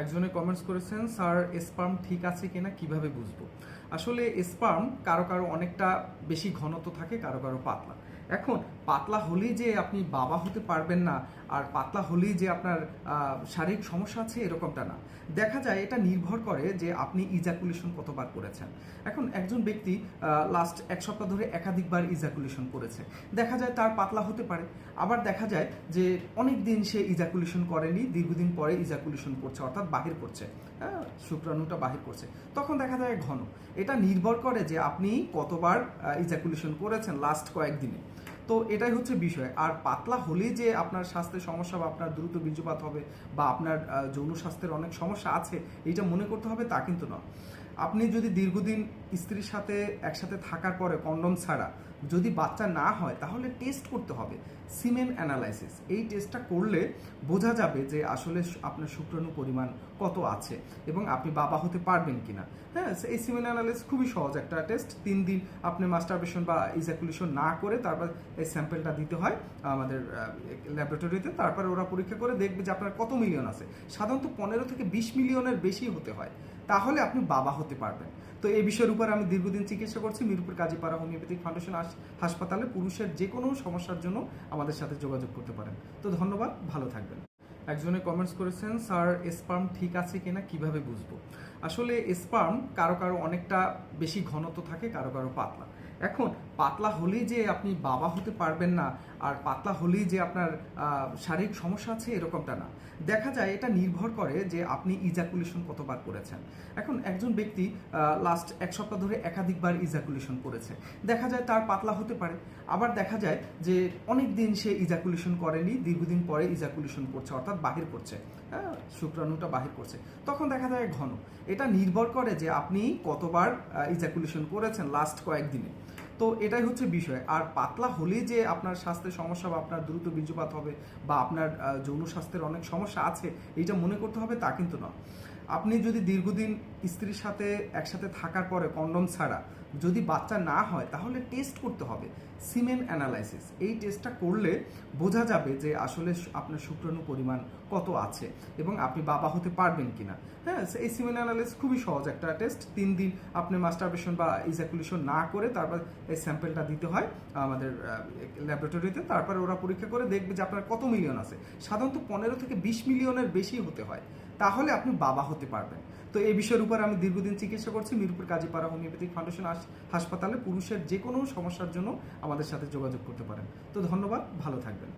একজনে কমেন্টস করেছেন, sir sperm ঠিক আছে কিনা কীভাবে বুঝব? আসলে স্পার্ম কারও কারও অনেকটা বেশি ঘনত্ব থাকে, কারও কারও পাতলা। এখন পাতলা হলেই যে আপনি বাবা হতে পারবেন না আর পাতলা হলেই যে আপনার শারীরিক সমস্যা আছে এরকমটা না। দেখা যায় এটা নির্ভর করে যে আপনি ইজাকুলেশন কতবার করেছেন। এখন একজন ব্যক্তি লাস্ট এক সপ্তাহ ধরে একাধিকবার ইজাকুলেশন করেছে। দেখা যায় তার পাতলা হতে পারে। আবার দেখা যায় যে অনেক দিন সে ইজাকুলেশন করেনি দীর্ঘদিন পরে ইজাকুলেশন করছে অর্থাৎ বাহির করছে। হ্যাঁ, শুক্রাণুটা বাহির করছে। তখন দেখা যায় ঘন। এটা নির্ভর করে যে আপনি কতবার ইজাকুলেশন করেছেন লাস্ট কয়েকদিনে। তো এটাই হচ্ছে বিষয়। আর পাতলা হলেই যে আপনার স্বাস্থ্যের সমস্যা বা আপনার দ্রুত বীর্যপাত হবে বা আপনার যৌন স্বাস্থ্যের অনেক সমস্যা আছে, এইটা মনে করতে হবে তা কিন্তু নয়। আপনি যদি দীর্ঘদিন স্ত্রীর সাথে একসাথে থাকার পরে কন্ডম ছাড়া যদি বাচ্চা না হয়, তাহলে টেস্ট করতে হবে। সিমেন অ্যানালাইসিস এই টেস্টটা করলে বোঝা যাবে যে আসলে আপনার শুক্রাণু পরিমাণ কত আছে এবং আপনি বাবা হতে পারবেন কিনা। হ্যাঁ এই সিমেন অ্যানালাইসিস খুবই সহজ একটা টেস্ট তিন দিন আপনি মাস্টারবেশন বা ইজাকুলেশন না করে তারপর এই স্যাম্পেলটা দিতে হয় আমাদের ল্যাবরেটরিতে তারপরে ওরা পরীক্ষা করে দেখবে যে আপনার কত মিলিয়ন আছে। সাধারণত পনেরো থেকে বিশ মিলিয়নের বেশি হতে হয়। তাহলে আপনি বাবা হতে পারবেন। তো এই বিষয়ের উপর আমি দীর্ঘদিন চিকিৎসা করছি। মিরপুর কাজীপাড়া হোমিওপ্যাথিক ফাউন্ডেশন হাস- হাসপাতালে পুরুষের যে কোনো সমস্যার জন্য আমাদের সাথে যোগাযোগ করতে পারেন। তো ধন্যবাদ, ভালো থাকবেন। একজনে কমেন্টস করেছেন, স্যার স্পার্ম ঠিক আছে কিনা, কীভাবে বুঝব? আসলে স্পার্ম কারও কারও অনেকটা বেশি ঘনত্ব থাকে, কারও কারও পাতলা। এখন পাতলা হলেই যে আপনি বাবা হতে পারবেন না আর পাতলা হলেই যে আপনার শারীরিক সমস্যা আছে এরকমটা না। দেখা যায় এটা নির্ভর করে যে আপনি ইজাকুলেশন কতবার করেছেন। এখন একজন ব্যক্তি লাস্ট এক সপ্তাহ ধরে একাধিকবার ইজাকুলেশন করেছে। দেখা যায় তার পাতলা হতে পারে। আবার দেখা যায় যে অনেক দিন সে ইজাকুলেশন করেনি দীর্ঘদিন পরে ইজাকুলেশন করছে অর্থাৎ বাহির করছে। হ্যাঁ, শুক্রাণুটা বাহির করছে। তখন দেখা যায় ঘন। এটা নির্ভর করে যে আপনি কতবার ইজাকুলেশন করেছেন লাস্ট কয়েকদিনে। তো এটাই হচ্ছে বিষয়। আর পাতলা হলেই যে আপনার স্বাস্থ্যের সমস্যা বা আপনার দ্রুত বীর্যপাত হবে বা আপনার যৌন স্বাস্থ্যের অনেক সমস্যা আছে, এইটা মনে করতে হবে তা কিন্তু নয়। আপনি যদি দীর্ঘদিন স্ত্রীর সাথে একসাথে থাকার পরে কন্ডম ছাড়া যদি বাচ্চা না হয়, তাহলে টেস্ট করতে হবে। সিমেন অ্যানালাইসিস এই টেস্টটা করলে বোঝা যাবে যে আসলে আপনার শুক্রাণু পরিমাণ কত আছে এবং আপনি বাবা হতে পারবেন কি না হ্যাঁ এই সিমেন অ্যানালাইসিস খুবই সহজ একটা টেস্ট তিন দিন আপনি মাস্টারবেশন বা ইজাকুলেশন না করে তারপর এই স্যাম্পেলটা দিতে হয় আমাদের ল্যাবরেটরিতে তারপরে ওরা পরীক্ষা করে দেখবে যে আপনার কত মিলিয়ন আছে। সাধারণত পনেরো থেকে বিশ মিলিয়নের বেশি হতে হয়। তাহলে আপনি বাবা হতে পারবেন। তো এই বিষয়ের উপর আমি দীর্ঘদিন চিকিৎসা করছি। মিরপুর কাজীপাড়া হোমিওপ্যাথিক ফাউন্ডেশন হাস- হাসপাতালে পুরুষের যে কোনো সমস্যার জন্য আমাদের সাথে যোগাযোগ করতে পারেন। তো ধন্যবাদ, ভালো থাকবেন।